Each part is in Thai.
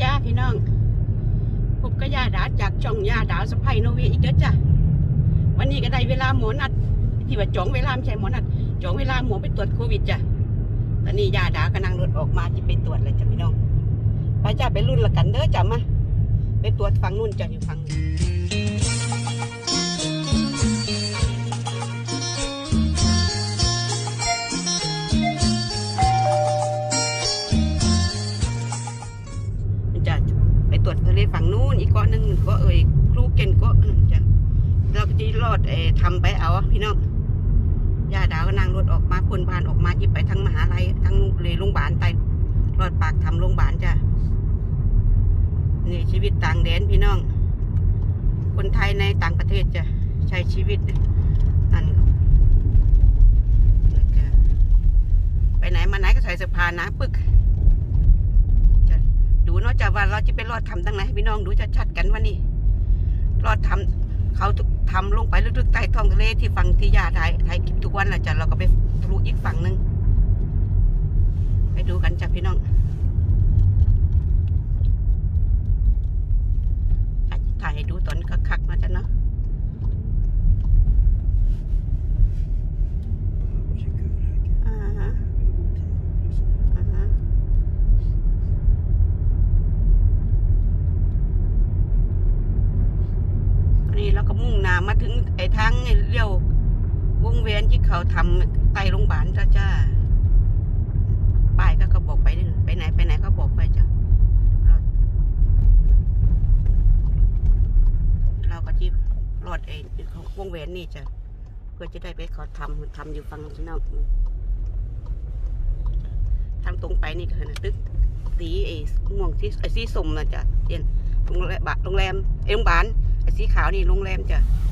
จ้าพี่น้องพบกับยาดาจากช่องยาดาวสะพายโนเวอีกเด้อจ้ะวันนี้ก็ได้เวลาหมอนัดที่ว่าจองเวลาไม่ใช่หมอนัดจองเวลาหมอไปตรวจโควิดจ้ะตอนนี้ยาดากำลังรถออกมาจะไปตรวจเลยจ้ะพี่น้องไปจ้าไปรุ่นละกันเด้อจ้ะมาไปตรวจฝั่งนู่นจ้ะอยู่ฝั่งนู้น กเกาะหนึ่งก็เอ่ยครูเก่นกาะนั่นจ้ะเราก็จะรอดเอ่ทำไปเอาพี่น้องย่าดาวก็นั่งรถออกมาพ่นบานออกมายิบไปทั้งมหาลัยทั้งเลยโรงพยาบาลไตรอดปากทำโรงพยาบาลจ้ะนี่ชีวิตต่างแดนพี่น้อง คนไทยในต่างประเทศจะใช้ชีวิตอันไปไหนมาไหนก็ใส่เสื้อผ้าหนาปึก ดูเนาะจะว่าเราจะไปรอดทำตั้งไหนพี่น้องดูชัดๆกันว่านี่รอดทำเขาทำลงไปลึกๆใต้ท้องทะเลที่ฝั่งที่ยาถ่ายถ่ายคลิปทุกวันละจ้ะเราก็ไปทะลุอีกฝั่งหนึ่งไปดูกันจ้ะพี่น้องจะถ่ายให้ดูตอนคักๆนะจ๊ะเนาะ J'ai que là, อ่าฮะอ่าฮะตอนนี้เราก็มุ่งหน้ามาถึงไอ้ทาง เลี้ยววงเวียนที่เขาทำใต้โรงพยาบาลจ้าจ้าป้ายก็ก็บอกไปนี่ไปไหนไปไหนก็บอกไปจ้ะเราเราก็ที่รอดไอ้วงเวียนนี่จ้ะเพื่อจะได้ไปเขาทำทำอยู่ฝั่งที่นอกทางตรงไปนี่ก็คือนตึกสีไอ้ม่วงที่ไอ้สีส้มนะจ้ะเรียนโรงแรมโรงแรมเอ้ยโรงบาลไอ้สีขาวนี่โรงแรมจ้ะนี่เ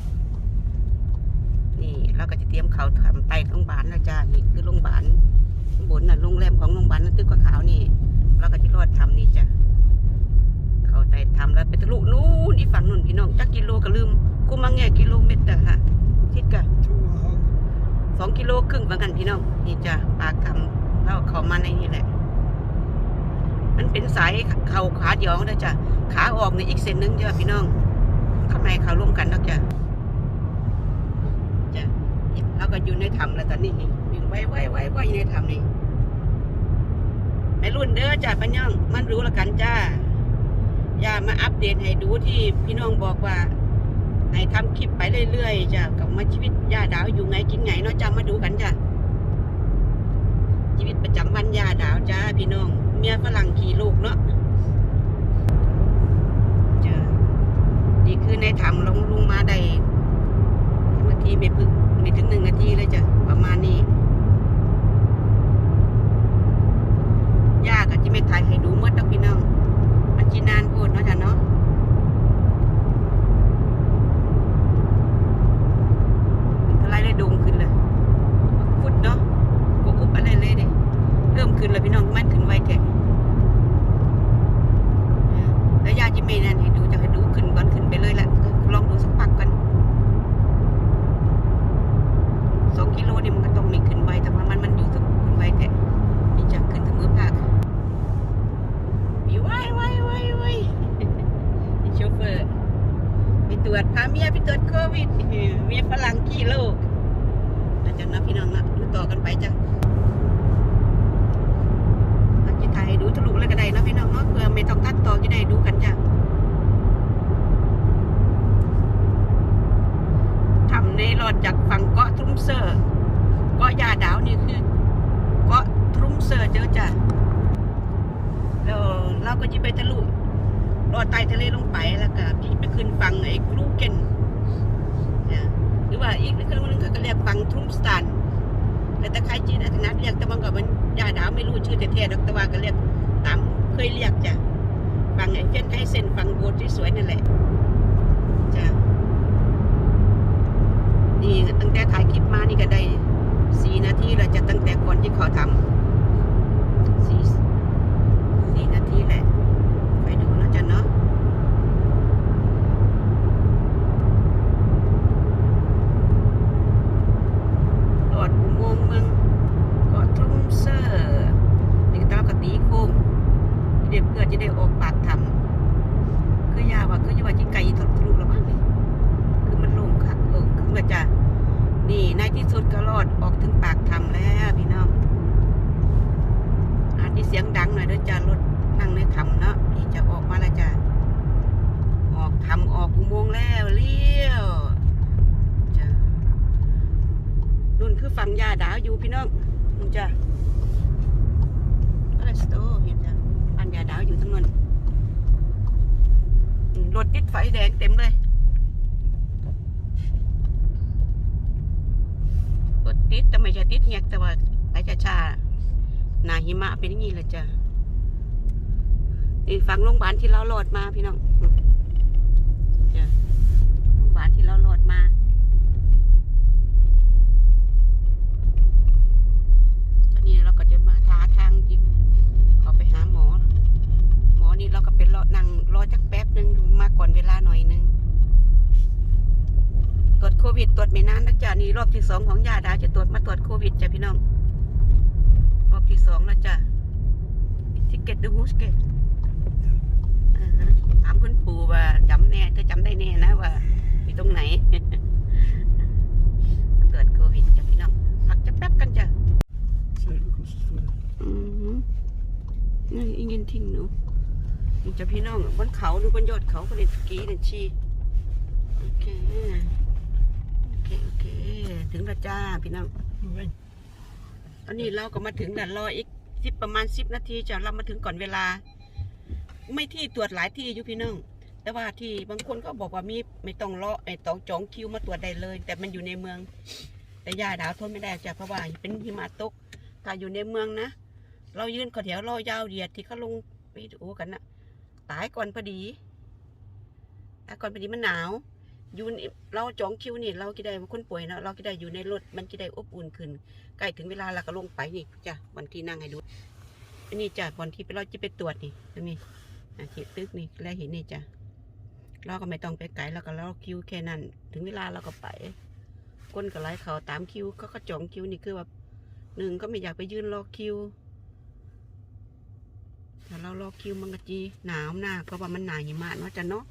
รา ก็จะเตรียมเขาทำไปโรงพยาบาลแล้วจ้านี่คือโรงพยาบาลข้างบนน่ะโรงแรมของโรงพยาบาลนั่นตึกขาวนี่เราก็จะรอดทำนี่จ้ะเขาไต่ทำแล้วไปทะลุนู้นอีกฝั่งนู้นพี่น้องจักกิโลก็ลืมกูมังแง่กิโลเมตรอะค่ะทิศกะสองกิโลครึ่งเหมือนกันพี่น้องนี่จ้ะปากทำเราเขามาในนี่แหละ มันเป็นสายเขาขาเดียวนะจ้ะขาออกในอีกเส้นนึงจ้ะพี่น้องทำไมเขาร่วมกันนะจ้ะจ้ะ เราก็อยู่ในถ้ำแล้วตอนนี้วิ่งไว้ไว้ไว้ไว้อยู่ในถ้ำนี่ไปรุ่นเด้อจ้ะปัญญงมันรู้ละกันจ้า อย่ามาอัปเดตให้ดูที่พี่น้องบอกว่า ให้ทำคลิปไปเรื่อยๆจ้ะกับมาชีวิตย่าดาวอยู่ไงกินไงเนาะจ้ามาดูกันจ้ะชีวิตประจำวันย่าดาวจ้าพี่น้อง เมียฝรั่งขี่ลูกเนาะจ้ะนี่คือในถ้ำลงลงมาได้นาทีไม่พึง ไม่ถึงหนึ่งนาทีเลยจ้ะประมาณนี้ยากอะที่ไม่ถ่ายให้ดูเมื่อตะพี่น้อง มันจีนานโพดเนาะจ้ะเนาะอะไรเลยโดมขึ้นเลยฟุดเนาะกอุบอะไรเลยเด้เริ่มขึ้นเลยพี่น้องมันขึ้นไวแค่แล้วยาจิเมนันให้ดูจะให้ดูขึ้นก่อนขึ้นไปเลยแหละลองดูสักพักก่อน สองกิโลนี่มันก็ต้องมีขึ้นไวแต่ว่ามันมันอยู่ถึงขึ้นไวแต่นี่จะขึ้นถึงมือภาคมีไวไวไวไว นี่โชเฟอร์ไปตรวจพาเมียไปตรวจโควิดเออเมียฝรั่งขี้โลกอาจารย์นะพี่น้องนะดูต่อกันไปจ้ะอาจจะถ่ายให้ดูทะลุเลยก็ได้นะพี่น้องเนาะเพื่อ ไม่ต้องตัดต่อจะได้ดูกันจ้ะทำในรอดจากฝั่งเกาะทรุมเซอร์เกาะยาดาวนี่คือเกาะทรุมเซอร์เจอจ้ะแล้วเราก็จะไปทะลุรอดใต้ทะเลลงไปแล้วก็พี่ไปขึ้นฝั่งไอ้กรูเกนหรือว่าอีกเคืองนึงเขาก็เรียกฝั่งทรุมสตันแต่ตะไคร้จีนอัตนัดเรียกแต่บางก็มันยาดาวไม่รู้ชื่อแท้ๆดอกต่ว่าก็เรียกตามเคยเรียกจ้ะ ฝั่งไอ้เฟนให้เซนฝั่งโบสถ์ที่สวยนั่นแหละจ้ะนี่ตั้งแต่ถ่ายคลิปมานี่ก็ได้สี่นาทีเราจะตั้งแต่ก่อนที่เขาทำสี่สี่นาทีแหละ ไปดูนะจ๊ะเนาะ ถ้ำเนาะนี่จะออกมาแล้วจ้ะออกทำออกอุโมงแล้วเลี้ยวจ้ะนุ่นคือฝั่งยาดาวอยู่พี่น้องจ้ะอะไรสโตเห็นจ้ะฝั่งยาดาวอยู่ทั้งนั้นรถติดไฟแดงเต็มเลยรถติดแต่ไม่ใช่ติดเงียกแต่ว่าไปช้าๆนาหิมะเป็นอย่างนี้ละจ้ะ นี่ฟังโรงพยาบาลที่เราโหลดมาพี่น้องโรงพยาบาลที่เราโหลดมาตอนนี้เราก็จะมาท้าทางจิบขอไปหาหมอ หมอนี่เราก็เป็นรอนั่งรอจักแป๊บนึงมาก่อนเวลาหน่อยนึงตรวจโควิดตรวจไม่นานนะจ๊ะนี่รอบที่สองของยาดาวจะตรวจมาตรวจโควิดจ้ะพี่น้อง รอบที่สองแล้วจ้ะทิเก็ตดูฮูสเก็ตถามคุณปู่ว่าจำแน่เธอจำได้แน่นะว่าอยู่ตรงไหนตรวจโควิดจ้ะพี่น้องพักจะแป๊บกันจ้ะ Säg vad kostar det? Mhm. Nej, ingenting nu. มันจะพี่น้องบนเขาหรือบนยอดเขาก็เลยสกีเดนชีโอเคโอเคโอเค ถึงแล้วจ้าพี่น้อง Men ตอนนี้เราก็มาถึงแล้วรออีกสิบประมาณสิบนาทีจะเรามาถึงก่อนเวลา ไม่ที่ตรวจหลายที่อยู่พี่น้อง แต่ว่าที่บางคนก็บอกว่ามีไม่ต้องรอไอ้ต้องจองคิวมาตรวจได้เลย แต่มันอยู่ในเมือง แต่ยาดาวทนไม่ได้จ้ะเพราะว่าเป็นหิมะตกถ้าอยู่ในเมืองนะเรายืนขอแถวรอยาวเหยียดที่เขาลงวิดีโอกันนะตายก่อนพอดีตายก่อนพอดีมันหนาวอยู่นี่เราจองคิวนี่เราก็ได้คนป่วยเนาะเราก็ได้อยู่ในรถมันก็ได้อบอุ่นขึ้นใกล้ถึงเวลาเราก็ลงไปนี่จ้ะวันที่นั่งให้ดูอันนี้จ้ะวันที่เราจะไปตรวจนี่ตรงนี้ อะที่ตึกนี่แล้วเห็นนี่จ้ะเราก็ไม่ต้องไปไกลเราก็รอคิวแค่นั้น ถึงเวลาเราก็ไปก้นก็ไล่เขาตามคิวเขาก็จองคิวนี่คือแบบหนึ่งก็ไม่อยากไปยืนรอคิวแต่เรารอคิวมันก็จีหนาวหน้าเพราะว่ามันหนาหิมะเนาะจ้ะเนาะ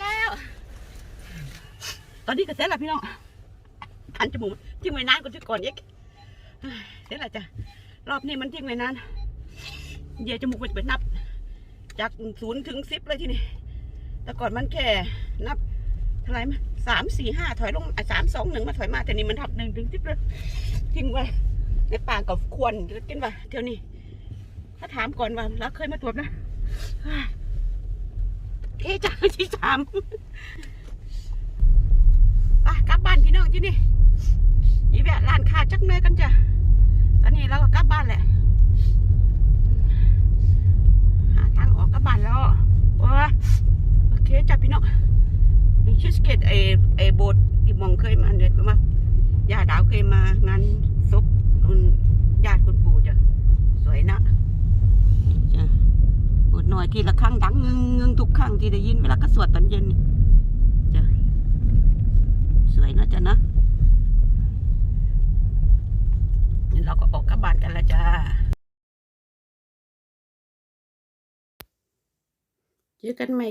แล้ว ตอนนี้ก็เสร็จแล้วพี่น้องคันจมูกทิ้งไว้นานกว่าที่ก่อนเอีกเฮ้ยเสร็จแล้วจ้ะรอบนี้มันทิ้งไว้นานเดี๋ยวจมูกมันไปนับ จากศูนย์ถึงสิบเลยที่นี่แต่ก่อนมันแค่นับเท่าไหร่มาสามสี่ห้าถอยลงสามสองหนึ่งมาถอยมาแต่นี่มันทับหนึ่งถึงสิบเลยทิ้งไว้ในป่ากกับควรกินว่าเที่ยวนี้ ถ้าถามก่อนว่าเราเคยมาตรวจนะ เอ๊จ้าที่สามไปกลับบ้านพี่น้องที่นี่อีแวะร้านค้าจักเนยกันจ้ะตอนนี้เราก็กลับบ้านแหละ หาทางออกกลับบ้านแล้วโอ้ยโอเคจ้ะพี่น้องนี่ชิสเกตเอเอโบสถ์ที่มองเคยมาเด็ดมาย่าดาวเคยมางานศพคุณญาติคุณปู่จ้ะ สวยนะจ้ะ เปิดหน่อย ทีละครั้งดังงึงงึงทุกครั้งที่ได้ยินเวลาก็สวดตอนเย็นนี่จ้ะสวยนะจ๊ะนะเราก็ออกกลับบ้านกันละจ้าเจอกันใหม่